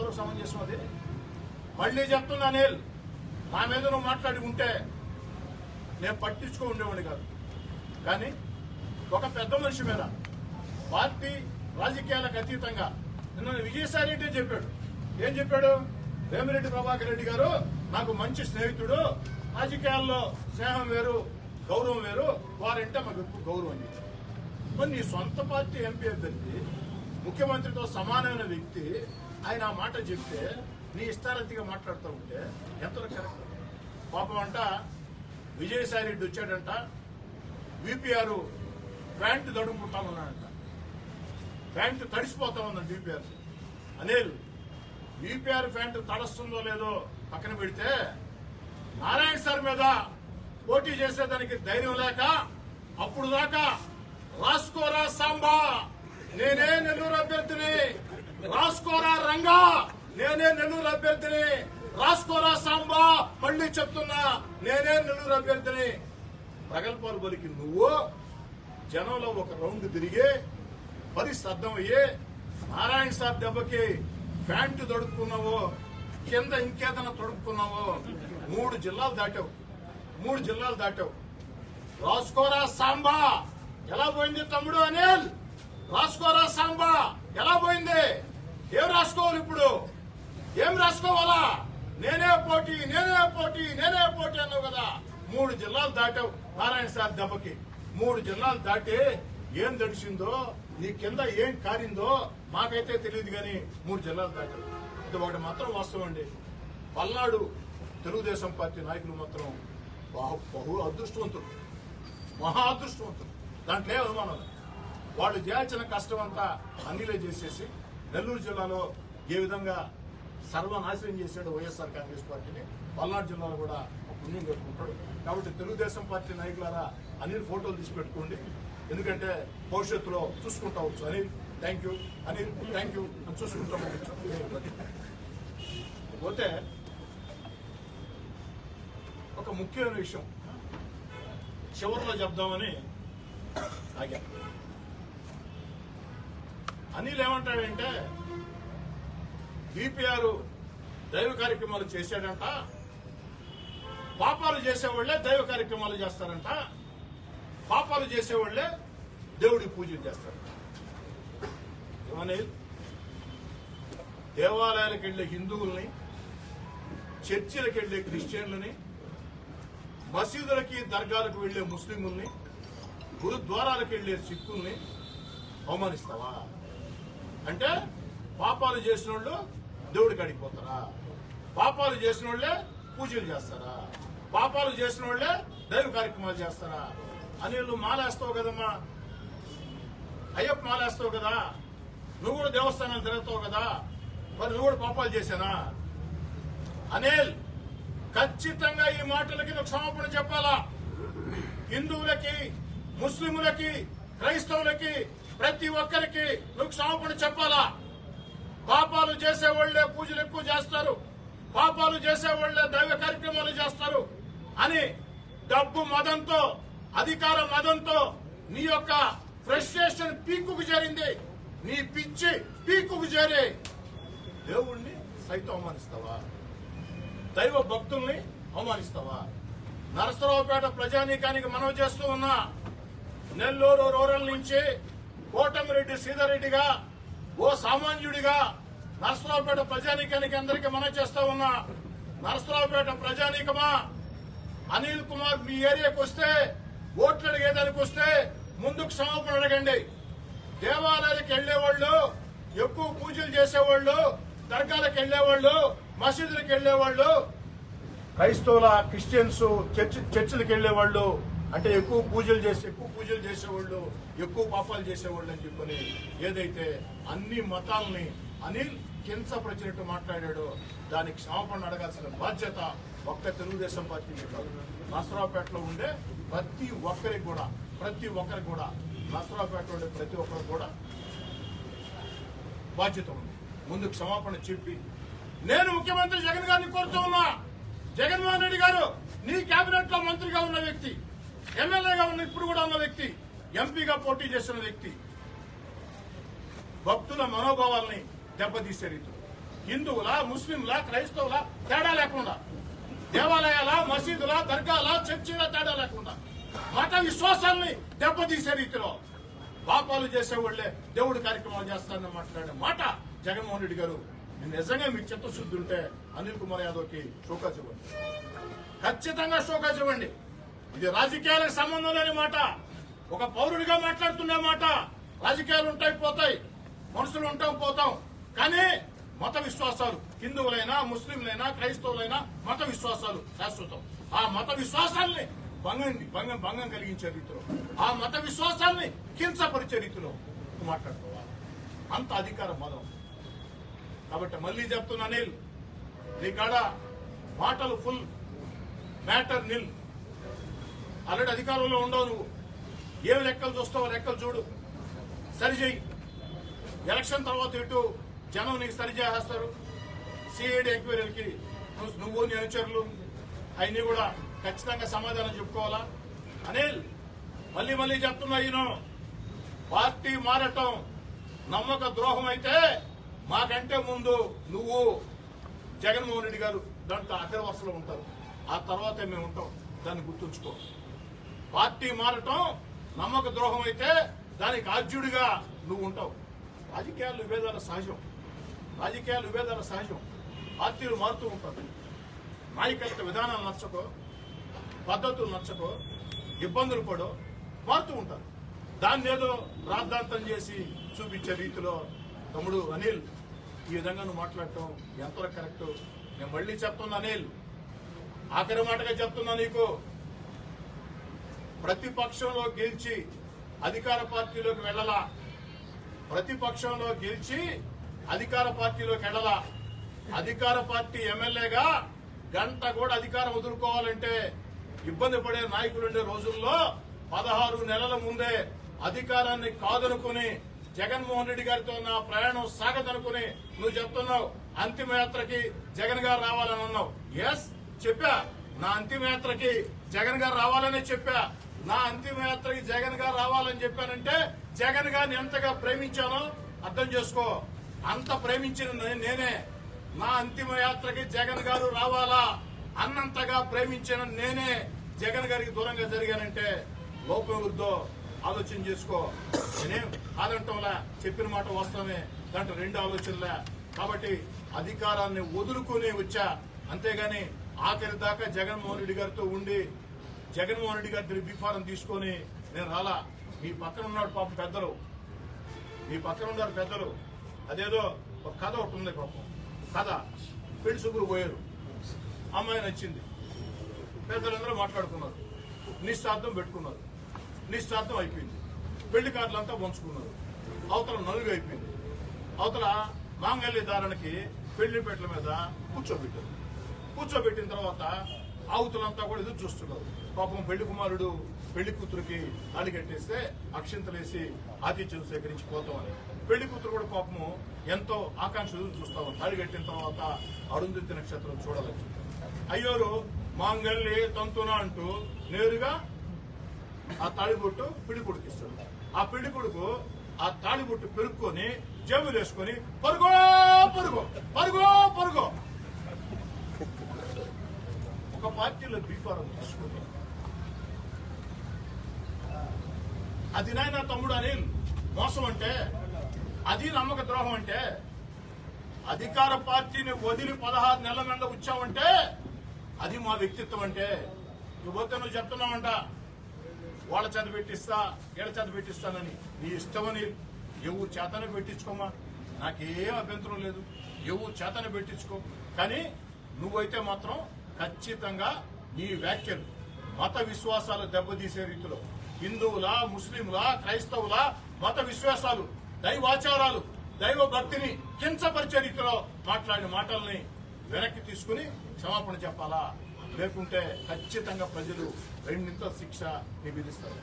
ఎంతవరకు సమంజసం అది. మళ్ళీ చెప్తున్నా నేను నా మీద నువ్వు మాట్లాడి ఉంటే నేను పట్టించుకో ఉండేవాడిని కాదు. కానీ ఒక పెద్ద మనిషి మీద పార్టీ రాజకీయాలకు అతీతంగా నిన్న విజయసాయి రెడ్డి చెప్పాడు. ఏం చెప్పాడు? వేమిరెడ్డి ప్రభాకర్ రెడ్డి గారు నాకు మంచి స్నేహితుడు రాజకీయాల్లో స్నేహం వేరు గౌరవం వేరు వారంటే మాకు ఎక్కువ గౌరవం అని మరి నీ సొంత పార్టీ ఎంపీ అభ్యర్థి ముఖ్యమంత్రితో సమానమైన వ్యక్తి ఆయన ఆ మాట చెప్తే నీ ఇష్టారతిగా మాట్లాడుతూ ఉంటే ఎంతవరకు కరెక్ట్ పాపం అంట విజయసాయి రెడ్డి వచ్చాడంట విపిఆర్ ప్యాంటు దడుముకుంటా ఉన్నాడంట. ప్యాంటు తడిసిపోతా ఉందండి విపిఆర్. అనిల్ విపిఆర్ ప్యాంటు తడుస్తుందో లేదో పక్కన పెడితే నారాయణ సార్ మీద పోటీ చేసేదానికి ధైర్యం లేక అప్పుడు దాకా రాసుకోరా సాంబా నేనే నెల్లూరు అభ్యర్థిని. రాసుకోరా రంగా! నేనే నెల్లూరు అభ్యర్థిని. రాసుకోరా సాంబా! మళ్ళీ చెప్తున్నా నేనే నెల్లూరు అభ్యర్థిని. ప్రగల్భాలు బలికి నువ్వు జనంలో ఒక రౌండ్ తిరిగి పరిస్థితి అర్థమయ్యి నారాయణ సార్ దెబ్బకి ప్యాంటు తొడుక్కున్నావో కింద ఇంకేదైనా తొడుక్కున్నావో మూడు జిల్లాలు దాటావు. మూడు జిల్లాలు దాటావు. రాసుకోరా సాంబా! ఎలా పోయింది తమ్ముడు అనిల్? రాసుకోరా సాంబా! ఎలా పోయింది? ఏం రాసుకోవాలి ఇప్పుడు? ఏం రాసుకోవాలా? నేనే పోటీ నేనే పోటీ నేనే పోటీ అన్నావు కదా. మూడు జిల్లాలు దాటావు నారాయణ సార్ దెబ్బకి. మూడు జిల్లాలు దాటి ఏం తడిసిందో నీ కింద ఏం కారిందో మాకైతే తెలియదు కానీ మూడు జిల్లాలు దాటావు. ఇది ఒకటి మాత్రం వాస్తవం అండి. పల్నాడు తెలుగుదేశం పార్టీ నాయకులు మాత్రం బహు బహు అదృష్టవంతులు. మహా అదృష్టవంతులు. దాంట్లో ఏ అనుమానం వాళ్ళు చేయాల్సిన కష్టం అంతా అన్నిలే చేసేసి నెల్లూరు జిల్లాలో ఏ విధంగా సర్వనాశనం చేశాడు వైఎస్ఆర్ కాంగ్రెస్ పార్టీని పల్నాడు జిల్లాలో కూడా ఒక పుణ్యం కట్టుకుంటాడు కాబట్టి తెలుగుదేశం పార్టీ నాయకులారా అనిల్ ఫోటోలు తీసి పెట్టుకోండి. ఎందుకంటే భవిష్యత్తులో చూసుకుంటా వచ్చు. Anil thank you Anil thank you అని చూసుకుంటా పోతే ఒక ముఖ్యమైన విషయం. చివరిలో చెప్దామని ఆగా. అనిల్ ఏమంటాడంటే బీపీఆర్ దైవ కార్యక్రమాలు చేశాడంట పాపాలు చేసేవాళ్ళే దైవ కార్యక్రమాలు చేస్తారంట పాపాలు చేసేవాళ్ళే దేవుడి పూజలు చేస్తారంట. ఏమనిల్ దేవాలయాలకు వెళ్ళే హిందువుల్ని చర్చిలకు వెళ్ళే క్రిస్టియన్లని మసీదులకి దర్గాలకు వెళ్ళే ముస్లింలని గురుద్వారాలకు వెళ్ళే సిక్కుల్ని అవమానిస్తావా? అంటే పాపాలు చేసిన వాళ్ళు దేవుడికి అడిగిపోతారా పాపాలు చేసిన వాళ్ళే పూజలు చేస్తారా? పాపాలు చేసిన వాళ్ళే దైవ కార్యక్రమాలు చేస్తారా? అని మాలేస్తావు కదమ్మా. అయ్యప్ప మాలేస్తావు కదా. నువ్వు కూడా దేవస్థానం తిరుగుతావు కదా. మరి నువ్వు కూడా పాపాలు చేశానా? అనిల్ ఖచ్చితంగా ఈ మాటలకి నువ్వు క్షమాపణ చెప్పాలా? హిందువులకి ముస్లింలకి క్రైస్తవులకి ప్రతి ఒక్కరికి నువ్వు క్షమాపణ చెప్పాలా? పాపాలు చేసేవాళ్ళే పూజలు ఎక్కువ చేస్తారు. పాపాలు చేసేవాళ్ళే దైవ కార్యక్రమాలు చేస్తారు అని డబ్బు మదంతో అధికార మదంతో నీ యొక్క ఫ్రస్ట్రేషన్ పీకుకు చేరింది. నీ పిచ్చి పీకుకు చేరి. దేవుణ్ణి సైతం అవమానిస్తావా? దైవ భక్తుల్ని అవమానిస్తావా? నరసరావుపేట ప్రజానీకానికి మనవి చేస్తూ ఉన్నా నెల్లూరు రూరల్ నుంచి కోటమిరెడ్డి శ్రీధర్రెడ్డిగా ఓ సామాన్యుడిగా నరసరావుపేట ప్రజానీకానికి అందరికీ మనం చేస్తా ఉన్నా. నరసరావుపేట ప్రజానీకమా? అనిల్ కుమార్ మీ ఏరియాకు వస్తే ఓట్లు అడిగేదానికి వస్తే ముందుకు క్షమాపణ అడగండి. దేవాలయాలకు వెళ్ళేవాళ్ళు ఎక్కువ పూజలు చేసేవాళ్ళు దర్గాలకు వెళ్ళేవాళ్ళు మసీదులకు వెళ్ళేవాళ్ళు క్రైస్తవుల క్రిస్టియన్స్ చర్చ్ చర్చిలకు వెళ్ళేవాళ్ళు అంటే ఎక్కువ పూజలు చేసి ఎక్కువ పూజలు చేసేవాళ్ళు ఎక్కువ పాపాలు చేసేవాళ్ళు అని చెప్పని ఏదైతే అన్ని మతాలని అనిల్ కించపరిచినట్టు మాట్లాడాడో దానికి క్షమాపణ అడగాల్సిన బాధ్యత ఒక్క తెలుగుదేశం పార్టీ కాదు. నసరావుపేటలో ఉండే ప్రతి ఒక్కరికి కూడా ప్రతి ఒక్కరికి కూడా నసరావుపేటలో ఉండే ప్రతి ఒక్కరికి కూడా బాధ్యత ఉంది. ముందు క్షమాపణ చెప్పి నేను ముఖ్యమంత్రి జగన్ గారిని కోరుతూ ఉన్నా. జగన్మోహన్ రెడ్డి గారు నీ కేబినెట్లో మంత్రిగా ఉన్న వ్యక్తి. ఎమ్మెల్యేగా ఉన్న ఇప్పుడు కూడా ఉన్న వ్యక్తి ఎంపీగా పోటీ చేస్తున్న వ్యక్తి భక్తుల మనోభావాల్ని దెబ్బతీసే రీతి హిందువులా ముస్లింలా క్రైస్తవులా తేడా లేకుండా దేవాలయాల మసీదుల దర్గాల చర్చిలా తేడా లేకుండా మత విశ్వాసాల్ని దెబ్బతీసే రీతిలో పాపాలు చేసేవాళ్ళే దేవుడి కార్యక్రమాలు చేస్తానని మాట్లాడే మాట జగన్మోహన్ రెడ్డి గారు నిజంగా మీకు చిత్తశుద్ధి ఉంటే అనిల్ కుమార్ యాదవ్కి షోకాజ్ ఇవ్వండి. ఖచ్చితంగా షోకాజ్ ఇవ్వండి. ఇది రాజకీయాలకు సంబంధం లేని మాట. ఒక పౌరుడిగా మాట్లాడుతున్న మాట. రాజకీయాలు ఉంటాయి పోతాయి. మనుషులు ఉంటాం పోతాం. కానీ మత విశ్వాసాలు హిందువులైనా ముస్లింలైనా క్రైస్తవులైనా మత విశ్వాసాలు శాశ్వతం. ఆ మత విశ్వాసాల్ని భంగం భంగం భంగం కలిగించే రీతిలో ఆ మత విశ్వాసాల్ని హింసపరిచే రీతిలో మాట్లాడుకోవాలి. అంత అధికార మదం కాబట్టి మళ్ళీ చెప్తున్నా నీల్ నీ కాడ మాటలు ఫుల్ మ్యాటర్ నిల్ ఆల్రెడీ అధికారంలో ఉండవు నువ్వు. ఏం లెక్కలు చూస్తావో లెక్కలు చూడు. సరిచేయి ఎలక్షన్ తర్వాత ఇటు జనం నీకు సరిచేస్తారు సిఐడి ఎంక్వైరీలకి నువ్వు నీ అనుచరులు అవన్నీ కూడా ఖచ్చితంగా సమాధానం చెప్పుకోవాలా? అనిల్ మళ్ళీ మళ్ళీ చెప్తున్నా ఈయన. పార్టీ మారటం నమ్మక ద్రోహం అయితే మాకంటే ముందు నువ్వు జగన్మోహన్ రెడ్డి గారు దాంట్లో అగ్రవరుసలో ఉంటారు. ఆ తర్వాతే మేము ఉంటాం. దాన్ని గుర్తుంచుకో. పార్టీ మారటం నమ్మక ద్రోహం అయితే దానికి ఆద్యుడిగా నువ్వు ఉంటావు. రాజకీయాలు విభేదాల సహజం. రాజకీయాలు విభేదాల సహజం. పార్టీలు మారుతూ ఉంటారు నాయకత్వ విధానాలు నచ్చకో పద్ధతులు నచ్చకో ఇబ్బందులు పడో మారుతూ ఉంటారు. దాన్ని ఏదో రాద్ధాంతం చేసి చూపించే రీతిలో తమ్ముడు అనిల్ ఈ విధంగా నువ్వు మాట్లాడటం ఎంత కరెక్ట్? నేను మళ్ళీ చెప్తున్నా అనిల్. ఆఖరి మాటగా చెప్తున్నా నీకు. ప్రతిపక్షంలో గెలిచి అధికార పార్టీలోకి వెళ్ళలా? ప్రతిపక్షంలో గెలిచి అధికార పార్టీలోకి వెళ్ళలా? అధికార పార్టీ ఎమ్మెల్యేగా గంట కూడా అధికారం వదులుకోవాలంటే ఇబ్బంది పడే నాయకులుండే రోజుల్లో పదహారు నెలల ముందే అధికారాన్ని కాదనుకుని జగన్మోహన్ రెడ్డి గారితో నా ప్రయాణం సాగదనుకుని నువ్వు చెప్తున్నావు అంతిమయాత్రకి జగన్ గారు రావాలని అన్నావు. ఎస్ చెప్పా. నా అంతిమయాత్రకి జగన్ గారు రావాలనే చెప్పా. నా అంతిమయాత్రకి జగన్ గారు రావాలని చెప్పానంటే జగన్ గారిని ఎంతగా ప్రేమించానో అర్థం చేసుకో. అంత ప్రేమించిన నే- నేనే నా అంతిమయాత్రకి జగన్ గారు రావాలా అన్నంతగా ప్రేమించిన నేనే జగన్ గారికి దూరంగా జరిగానంటే లోపం వృద్ధో ఆలోచన చేసుకో. నేనేం కాదంటంలా చెప్పిన మాట వస్తామే దాంట్లో రెండు ఆలోచనలే. కాబట్టి అధికారాన్ని వదులుకుని వచ్చా. అంతేగాని ఆఖరి దాకా జగన్మోహన్ రెడ్డి గారితో ఉండి జగన్మోహన్ రెడ్డి గారి దగ్గర బిఫారం తీసుకొని నేను రాలా. మీ పక్కన ఉన్నాడు పాపం పెద్దలు. మీ పక్కన ఉన్నారు పెద్దలు. అదేదో ఒక కథ ఒకటి ఉంది పాపం. కథ. పెళ్ళి సుగురు పోయారు. అమ్మాయి నచ్చింది. పెద్దలందరూ మాట్లాడుకున్నారు. నిశ్చార్థం పెట్టుకున్నారు. నిశ్చార్థం అయిపోయింది. పెళ్ళి కార్డులంతా పంచుకున్నారు. అవతల నలుగు అయిపోయింది. అవతల మాంగళ్య దారానికి పెళ్ళి పెట్టల మీద కూర్చోబెట్టారు. కూర్చోబెట్టిన తర్వాత ఆవుతులంతా కూడా ఎదురు చూస్తున్నారు. పాపం పెళ్ళి కుమారుడు పెళ్ళి కూతురికి తాళి కట్టేస్తే అక్షింతలేసి ఆతిథ్యం సేకరించి పోతామని. పెళ్ళి కూతురు కూడా పాపము ఎంతో ఆకాంక్ష చూస్తాము తాళి కట్టిన తర్వాత అరుంధతి నక్షత్రం చూడాలని అయ్యోరు మాంగల్లి తంతున అంటూ నేరుగా ఆ తాళిబొట్టు పెళ్ళి కొడుకు ఇస్తాడు. ఆ పెళ్ళి కొడుకు ఆ తాళిబొట్టు పెరుక్కొని జేబులు వేసుకొని పరుగో పరుగో పరుగో పరుగో. ఒక పార్టీలో బీఫారం తీసుకుంటాం అది నాయన తమ్ముడు అని మోసం అంటే అది నమ్మక ద్రోహం అంటే అధికార పార్టీని వదిలి పదహారు నెలల మీద వచ్చావంటే అది మా వ్యక్తిత్వం అంటే. నువ్వు నువ్వు చెప్తున్నావంట వాళ్ళ చేత పెట్టిస్తా వీళ్ళ చేత పెట్టిస్తానని. నీ ఇష్టమని ఎవరు చేతనే పెట్టించుకోమా? నాకేం అభ్యంతరం లేదు. ఎవరు చేతనే పెట్టించుకో. కానీ నువ్వైతే మాత్రం ఖచ్చితంగా నీ వ్యాఖ్యలు మత విశ్వాసాలు దెబ్బతీసే రీతిలో హిందువుల ముస్లింల క్రైస్తవుల మత విశ్వాసాలు దైవాచారాలు దైవ భక్తిని కించపరిచే రీతిలో మాట్లాడిన మాటల్ని వెనక్కి తీసుకుని క్షమాపణ చెప్పాలా? లేకుంటే ఖచ్చితంగా ప్రజలు రెండింత శిక్ష నివేదిస్తారు.